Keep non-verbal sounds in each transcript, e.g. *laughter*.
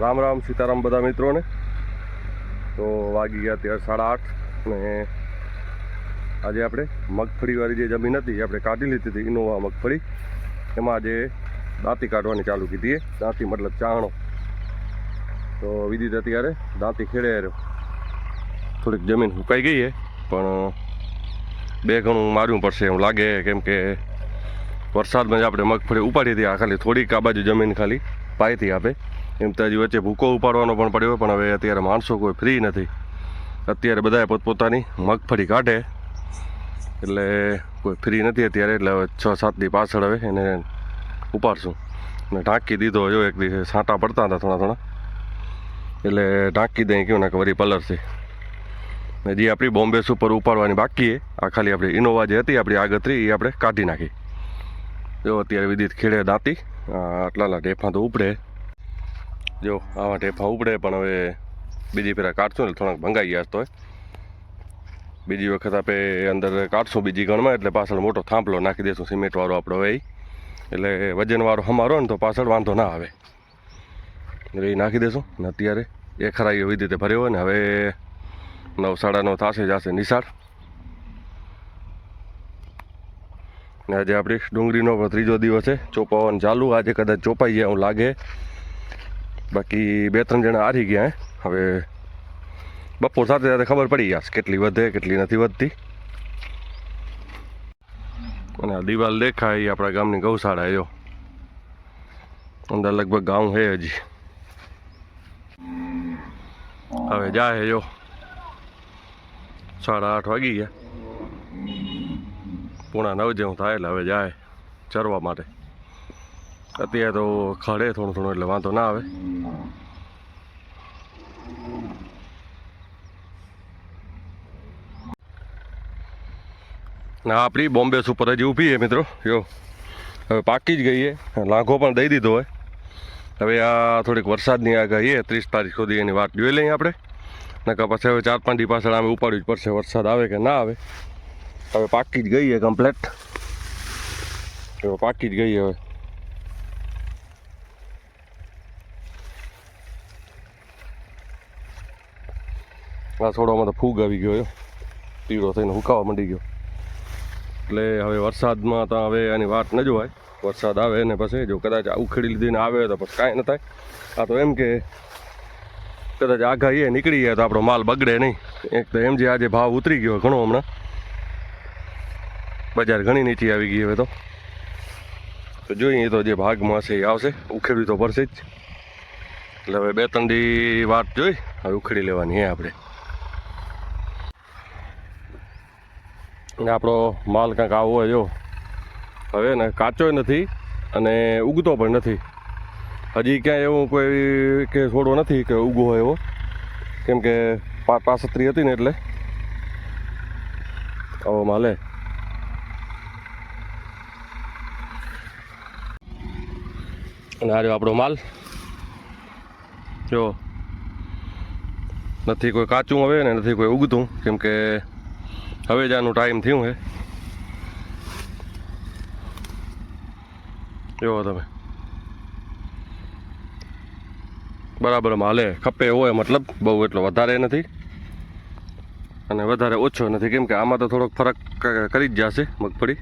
રામ રામ સીતારામ બધા મિત્રોને. તો વાગી ગયા અત્યારે સાડા આઠ ને આજે આપણે મગફળીવાળી જે જમીન હતી આપણે કાઢી લીધી હતી ઇનોવા મગફળી. એમાં આજે દાંતી કાઢવાની ચાલુ કીધી દાંતી મતલબ ચાણો તો વિદિત અત્યારે દાંતી ખેડે રહ્યો. થોડીક જમીન સુકાઈ ગઈ છે, પણ બે ઘણું મારવું પડશે એમ લાગે, કેમ કે વરસાદમાં જ આપણે મગફળી ઉપાડી હતી. આ ખાલી થોડીક આ બાજુ જમીન ખાલી પાયથી આપે. એમ તો હજી વચ્ચે ભૂકો ઉપાડવાનો પણ પડ્યો પણ હવે અત્યારે માણસો કોઈ ફ્રી નથી. અત્યારે બધાએ પોતપોતાની મગફળી કાઢે. એટલે કોઈ ફ્રી નથી અત્યારે, એટલે હવે છ સાતની પાછળ હવે એને ઉપાડશું. અને ઢાંકી દીધો જો, એક દિવસે સાંટા પડતા હતા થોડા થોડા. એટલે ઢાંકી દઈ કહ્યું ને કે વળી પલરથી ને જે આપણી બોમ્બે સુપર ઉપાડવાની બાકી આ ખાલી આપણી ઇનોવા જે હતી, આપણી આગતરી, એ આપણે કાઢી નાખી. જો અત્યારે વિદિત ખેડે દાંતી. આટલા ઢેફા તો ઉપડે. જો આવા ઢેફા ઉપડે, પણ હવે બીજી ફેરા કાઢશું ને થોડાક ભંગાઈ ગયા તો બીજી વખત આપણે અંદર કાઢશું બીજી ગણમાં, એટલે પાછળ મોટો થાંભલો નાખી દઈશું સિમેન્ટવાળો આપણો હોય એટલે વજનવાળો હમારો ને તો પાછળ વાંધો ના આવે. એટલે એ નાખી દેશું. ને અત્યારે એ ખરા એ રીતે ભર્યો ને હવે નવ સાડા નવ થશે જશે નિશાળ. ને આજે આપણી ડુંગળીનો ત્રીજો દિવસ છે. ચોપાવાનું ચાલુ. આજે કદાચ ચોપાઈ ગયા એવું લાગે. બાકી બે ત્રણ જણા હારી ગયા હે. હવે બપોર સાથે સાથે ખબર પડી ગયા કેટલી વધે, કેટલી નથી વધતી. અને આ દિવાલ દેખાય આપણા ગામની ગૌશાળા આવ્યો અંદર લગભગ ગામ છે હજી. હવે જાય જો. સાડા આઠ વાગી ગયા. પૂણા નવ જેવું થાય એટલે હવે જાય ચરવા માટે. અત્યારે તો ખડે થોડું થોડું એટલે વાંધો ના આવે. આપણી બોમ્બે સુપર હજી ઊભી છે મિત્રો. જો, હવે પાકી જ ગઈ છે. લાંઘો પણ દઈ દીધો હોય. હવે આ થોડીક વરસાદની આગાહી છે, ત્રીસ તારીખ સુધી એની વાત જોઈ લઈએ આપણે. નકર પછી હવે ચાર પાંચ દી પાછળ આમે ઉપાડવી જ પડશે, વરસાદ આવે કે ના આવે. હવે પાકી જ ગઈ છે કમ્પ્લેટ હવે પાકી જ ગઈ હવે. આ છોડવામાં તો ફૂગ આવી ગયો પીળો થઈને હુકાવા માંડી ગયો. એટલે હવે વરસાદમાં તો હવે આની વાત ન જોવાય. વરસાદ આવે ને પછી જો કદાચ ઉખેડી લીધીને આવે તો પછી કાંઈ ન થાય. આ તો એમ કે કદાચ આગાહીએ નીકળી જાય તો આપણો માલ બગડે નહીં. એક તો એમ જે આજે ભાવ ઉતરી ગયો ઘણો હમણાં. બજાર ઘણી નીચી આવી ગઈ હવે તો. તો જોઈએ તો જે ભાગમાં હશે એ આવશે. ઉખેડવી તો પડશે જ. એટલે હવે બે ત્રણ દી વાત જોઈ. હવે ઉખેડી લેવાની હે આપણે. આપણો માલ કાંઈક આવો હોય જો હવે ને કાચોય નથી અને ઉગતો પણ નથી. હજી ક્યાંય એવું કોઈ કે છોડવો નથી કે ઉગો હોય એવો. કેમ કે પાસત્રી હતી ને એટલે. આવો માલે અને આ રહ્યો આપણો માલ. જો. નથી કોઈ કાચું હવે ને નથી કોઈ ઉગતું, કેમ કે હવે જ આનું ટાઈમ થયું છે. જોવો તમે. બરાબર માલે ખપે હોય મતલબ, બહુ એટલો વધારે નથી. અને વધારે ઓછો નથી, કેમ કે આમાં તો થોડોક ફરક કરી જ જશે મગફળી.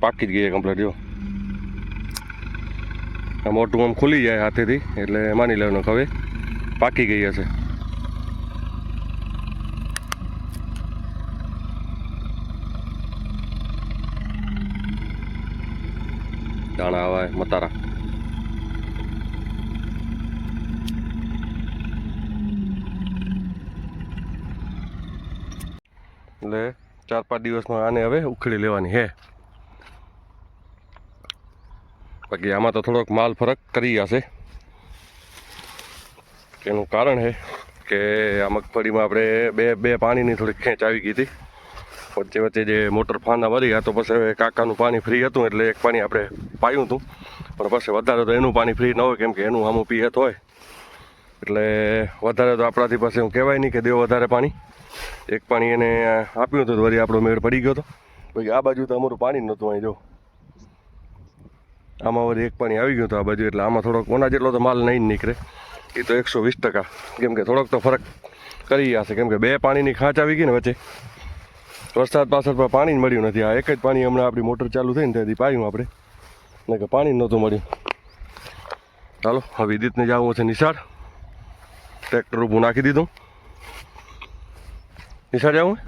પાકી જ ગઈ કમ્પ્લેટ જો. આ મોટું આમ ખુલી જાય હાથેથી, એટલે માની લેવાનું હવે પાકી ગઈ હશે. દાણા આવે મતારા. એટલે ચાર પાંચ દિવસમાં આને હવે ઉખેડી લેવાની હે. બાકી આમાં તો થોડોક માલ ફરક કરી હશે. એનું કારણ છે કે આ મગફળીમાં આપણે બે બે પાણીની થોડીક ખેંચ આવી ગઈ હતી. વચ્ચે વચ્ચે જે મોટર ફાંદા મરી ગયા તો પછી કાકાનું પાણી ફ્રી હતું એટલે એક પાણી આપણે પાયું હતું. પણ પછી વધારે તો એનું પાણી ફ્રી ન હોય કેમ કે એનું આમું પિયત હોય. એટલે વધારે તો આપણાથી પાસે હું કહેવાય નહીં કે દેવો વધારે પાણી. એક પાણી એને આપ્યું હતું વળી આપણો મેળ પડી ગયો હતો. પછી આ બાજુ તો અમારું પાણી નહોતું અહીં, જો. આમાં વળી એક પાણી આવી ગયું હતું આ બાજુ, એટલે આમાં થોડોક ઓના જેટલો તો માલ નહીં નીકળે. એ તો એકસો વીસ ટકા. કેમ કે થોડોક તો ફરક કરી ગયા છે. કેમ કે બે પાણીની ખાંચ આવી ગઈ ને વચ્ચે. વરસાદ પાછળ પણ પાણી મળ્યું નથી. આ એક જ પાણી હમણાં આપણી મોટર ચાલુ થઈ ને ત્યાંથી પાયું આપણે. ને કે પાણી નહોતું મળ્યું. ચાલો હવે વિદિતને જવું છે નિશાળ. ટ્રેક્ટર ઊભું નાખી દીધું. નિશાળ જવું?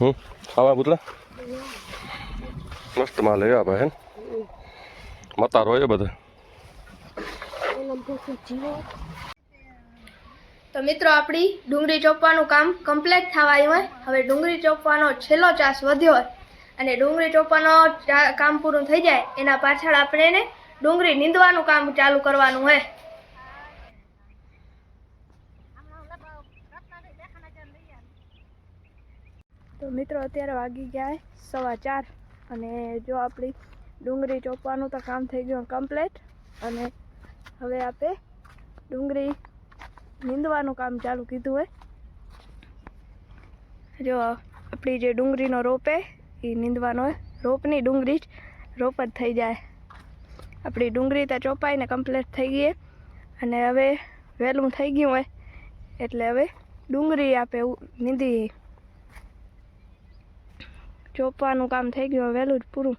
હમ, આવા પુતળા મસ્ત માલ આવ્યા ભાઈ. મતાર બધા. તો મિત્રો, આપણી ડુંગળી ચોપવાનું કામ કમ્પ્લીટ થવા આવ્યું હોય. હવે ડુંગળી ચોપવાનો છેલ્લો ચાસ વધ્યો હોય અને ડુંગળી ચોપવાનો કામ પૂરું થઈ જાય, એના પાછળ આપણે એને ડુંગળી નીંદવાનું કામ ચાલુ કરવાનું હોય તો મિત્રો, અત્યારે વાગી ગયા સવા ચાર. અને જો આપણી ડુંગળી ચોપવાનું તો કામ થઈ ગયું કમ્પ્લીટ અને હવે આપણે ડુંગળી નીંદવાનું કામ ચાલુ કીધું હોય જો આપણી જે ડુંગળીનો રોપ એ નીંદવાનો રોપની ડુંગળી જ રોપ જ થઈ જાય. આપણી ડુંગળી તો ચોપાઈને કમ્પ્લીટ થઈ ગઈ અને હવે વહેલું થઈ ગયું હોય એટલે હવે ડુંગળી આપે નીંદી ચોપવાનું કામ થઈ ગયું, હવે વહેલું જ પૂરું.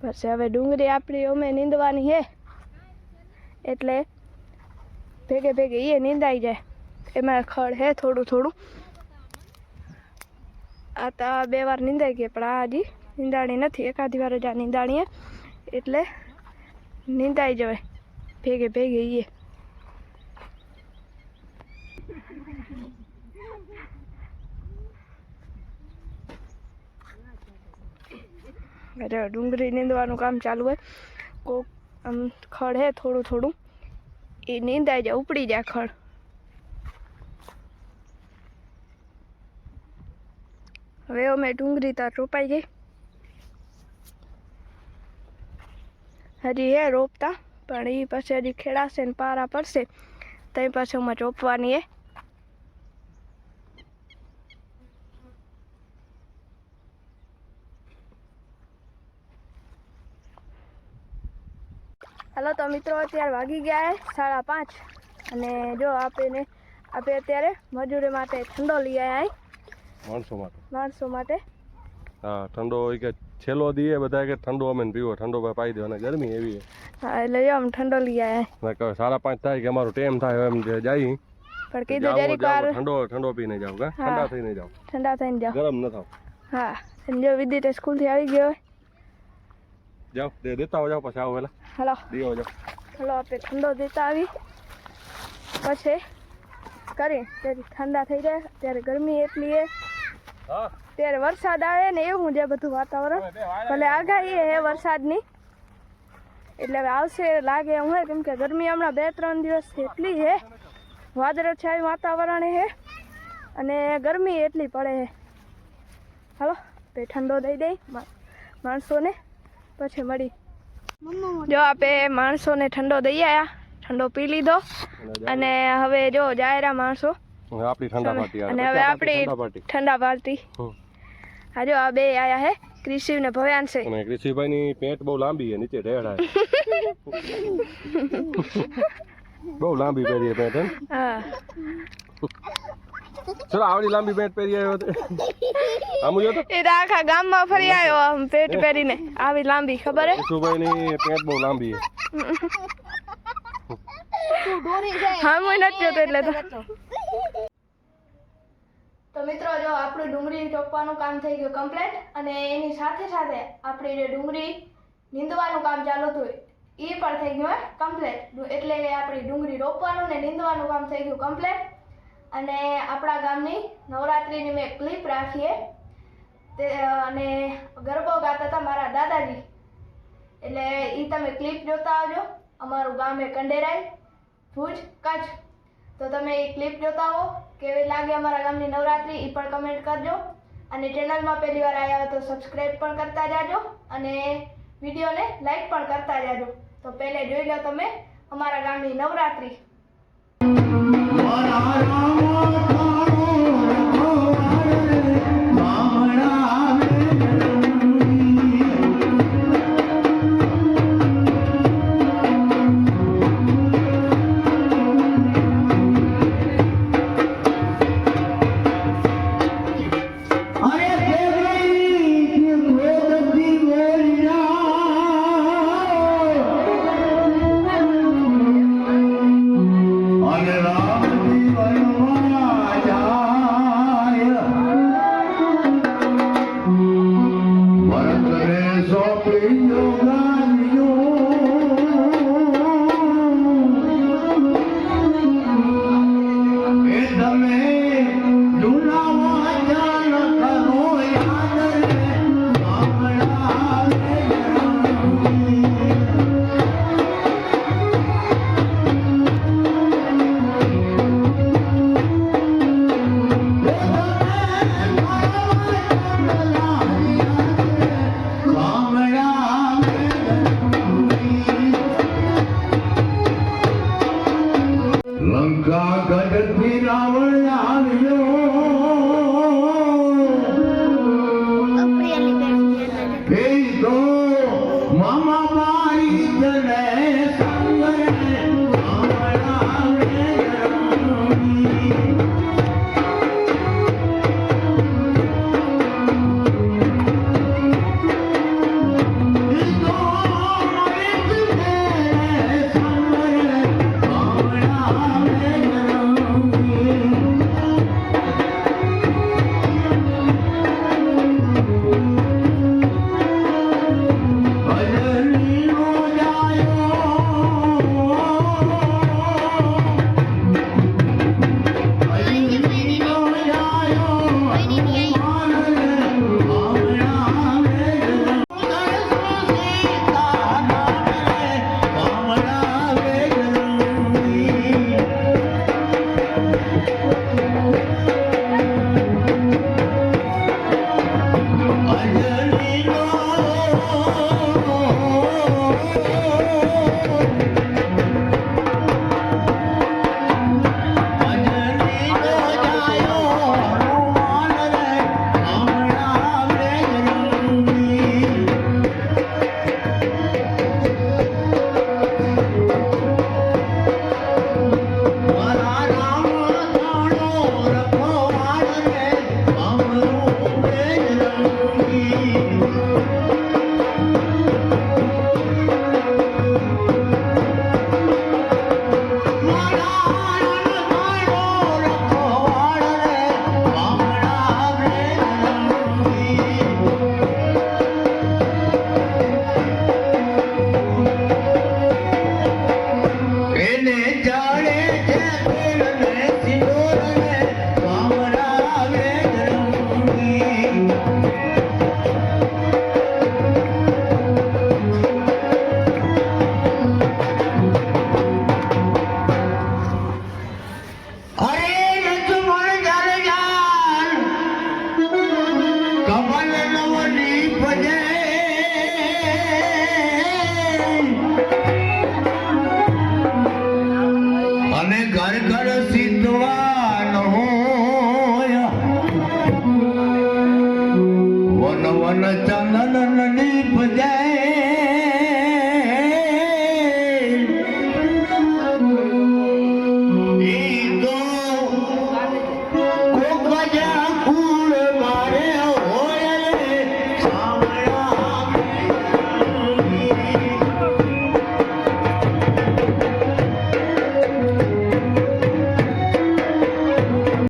પછી હવે ડુંગળી આપણી અમે નીંદવાની હે. એટલે ભેગે ભેગે એ નીંદાઈ જાય. એમાં ખડ હે થોડું થોડું. આ તો બે વાર નીંદાઈ ગઈ, પણ આ હજી નીંદાણી નથી. એકાદી વાર જ આ નીંદાણીએ. એટલે નીંદાઈ જવાય. ભેગે ભેગે એ અરે ડુંગળી નીંદવાનું કામ ચાલુ હોય. કોક આમ ખડ હે થોડું થોડું. એ નીંદાઈ જાય, ઉપડી જાય ખડ. હવે અમે ડુંગળી તાર રોપાઈ ગઈ. હજી હે રોપતા, પણ એ પછી હજી ખેડાશે ને પારા પડશે. ત્યાં પછી અમે રોપવાની હે. હાલો તો મિત્રો અત્યારે વાગી ગયા સાડા પાંચ. અને જો આપણે આપણે અત્યારે મજૂરી માટે ઠંડો લઈ આવ્યા માણસો માટે. માણસો માટે. હા ઠંડો હોય કે છેલ્લો દીએ બધા કે ઠંડો અમે પીવો ઠંડો પાઈ દો અને ગરમી એવી હા. એટલે જો આમ ઠંડો લઈ આવ્યા સાડા પાંચ થાય કે અમારો ટાઈમ થાય એમ જાય. પણ કીધું જરીક વાર ઠંડો ઠંડો પીને જાવ કા. ઠંડા થઈને જાવ ઠંડા થઈને જાવ ગરમ ન થાવ. હા જો જો સ્કૂલથી આવી ગયો જાવ દે દેતા હો જાઓ પછી આવો પેલા હલો. હલો આપણે ઠંડો દેતા આવી. પછી કરી ત્યારે ઠંડા થઈ જાય ત્યારે ગરમી એટલી એ. ત્યારે વરસાદ આવે ને એવું જે બધું વાતાવરણ. ભલે આગાહી હે વરસાદની. એટલે હવે આવશે લાગે એમ હોય કેમ કે ગરમી હમણાં બે ત્રણ દિવસથી એટલી છે. વાદળછાયું વાતાવરણ છે. અને ગરમી એટલી પડે છે. હાલો તે ઠંડો દઈ દઈ માણસોને. પછી મળી. જો આપણે માણસોને ઠંડો દઈ આયા ઠંડો પી લીધો. અને હવે જો જાયરા માણસો. આપણી ઠંડા પાર્ટી અને હવે આપણી ઠંડા પાર્ટી. હા જો આ બે આયા હે કૃષિ ને ભવ્યાન છે. અને કૃષિભાઈ ની પેટ બહુ લાંબી છે નીચે ઢેડા *laughs* બહુ લાંબી પહેરી પેટ હા. ચલો આવડી લાંબી પેન્ટ પહેરી આવ્યો તો. આમ જો તો એ આખા ગામમાં ફરી આવ્યો આમ પેટ પહેરીને. આવી લાંબી ખબર હે? સુભાઈ ની પેન્ટ બહુ લાંબી હે હા હું નથી જોતો એટલે તો. તો મિત્રો જો આપણું ડુંગળી ચોપવાનું કામ થઈ ગયું કમ્પ્લીટ અને એની સાથે સાથે આપણી જે ડુંગળી નીંદવાનું કામ ચાલુ હતું એ પણ થઈ ગયું હે કમ્પ્લીટ. એટલે આપણી ડુંગળી રોપવાનું ને નીંદવાનું કામ થઈ ગયું કમ્પ્લીટ. અને આપણા ગામની નવરાત્રિની મેં ક્લિપ રાખીએ તે, અને ગરબો ગાતા હતા મારા દાદાજી. એટલે એ તમે ક્લિપ જોતા આવજો. અમારું ગામ એ કંડેરાય, ભુજ, કચ્છ. તો તમે એ ક્લિપ જોતા હો. કેવી લાગે અમારા ગામની નવરાત્રી એ પણ કમેન્ટ કરજો. અને ચેનલમાં પહેલી વાર આવ્યા તો સબસ્ક્રાઈબ પણ કરતા જાજો. અને વિડીયોને લાઈક પણ કરતા જાજો. તો પહેલે જોઈ લો તમે અમારા ગામની નવરાત્રી. રામ God, God વન ચંદનની નીપજે